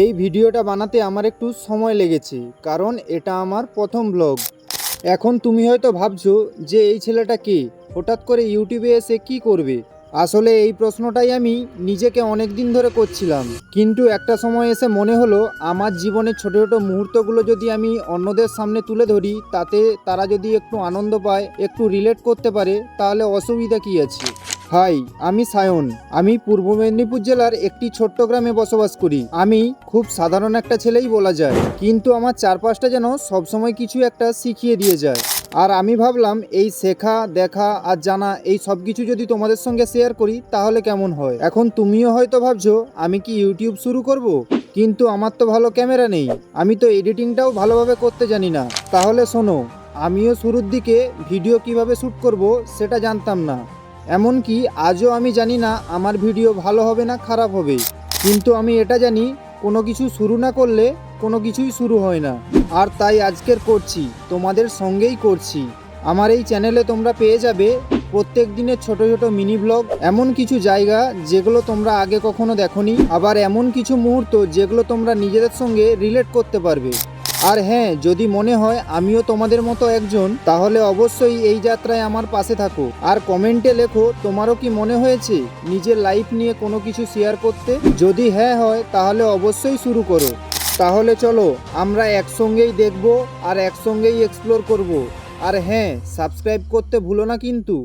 এই ভিডিওটা বানাতে আমার একটু সময় লেগেছে, কারণ এটা আমার প্রথম ব্লগ এখন তুমি হয়তো ভাবছ যে এই ছেলেটা কে? হঠাৎ করে ইউটিউবে এসে কি করবে? আসলে এই প্রশ্নটাই আমি নিজেকে অনেক দিন ধরে করছিলাম। কিন্তু একটা সময় এসে মনে হলো, আমার জীবনের ছোট ছোট মুহূর্তগুলো যদি আমি অন্যদের সামনে তুলে ধরি, তাতে তারা যদি একটু আনন্দ পায়, একটু রিলেট করতে পারে, তাহলে অসুবিধা কী আছে? হাই আমি সায়ন। আমি পূর্ব মেদিনীপুর জেলার একটি ছোট্ট গ্রামে বসবাস করি। আমি খুব সাধারণ একটা ছেলেই বলা যায়। কিন্তু আমার চারপাশটা যেন সবসময় কিছু একটা শিখিয়ে দিয়ে যায়। আর আমি ভাবলাম, এই শেখা, দেখা আর জানা, এই সব কিছু যদি তোমাদের সঙ্গে শেয়ার করি, তাহলে কেমন হয়? এখন তুমিও হয়তো ভাবছ, আমি কি ইউটিউব শুরু করব। কিন্তু আমার তো ভালো ক্যামেরা নেই। আমি তো এডিটিংটাও ভালোভাবে করতে জানি না। তাহলে শোনো, আমিও শুরুর দিকে ভিডিও কীভাবে শ্যুট করব, সেটা জানতাম না। এমনকি আজও আমি জানি না আমার ভিডিও ভালো হবে না খারাপ হবে। কিন্তু আমি এটা জানি, কোনো কিছু শুরু না করলে কোনো কিছুই শুরু হয় না। আর তাই আজকের করছি, তোমাদের সঙ্গেই করছি। আমার এই চ্যানেলে তোমরা পেয়ে যাবে প্রত্যেক দিনের ছোট ছোট মিনি ব্লগ, এমন কিছু জায়গা যেগুলো তোমরা আগে কখনো দেখোনি, আবার এমন কিছু মুহূর্ত যেগুলো তোমরা নিজেদের সঙ্গে রিলেট করতে পারবে। আর হ্যাঁ যদি মনে হয় আমিও তোমাদের মতো একজন, তাহলে অবশ্যই এই যাত্রায় আমার পাশে থাকো। আর কমেন্টে লেখো, তোমারও কি মনে হয়েছে নিজের লাইফ নিয়ে কোনো কিছু শেয়ার করতে? যদি হ্যাঁ হয়, তাহলে অবশ্যই শুরু করো। তাহলে চলো, আমরা একসঙ্গেই দেখব আর একসঙ্গেই এক্সপ্লোর করব। আর হ্যাঁ সাবস্ক্রাইব করতে ভুলো না কিন্তু।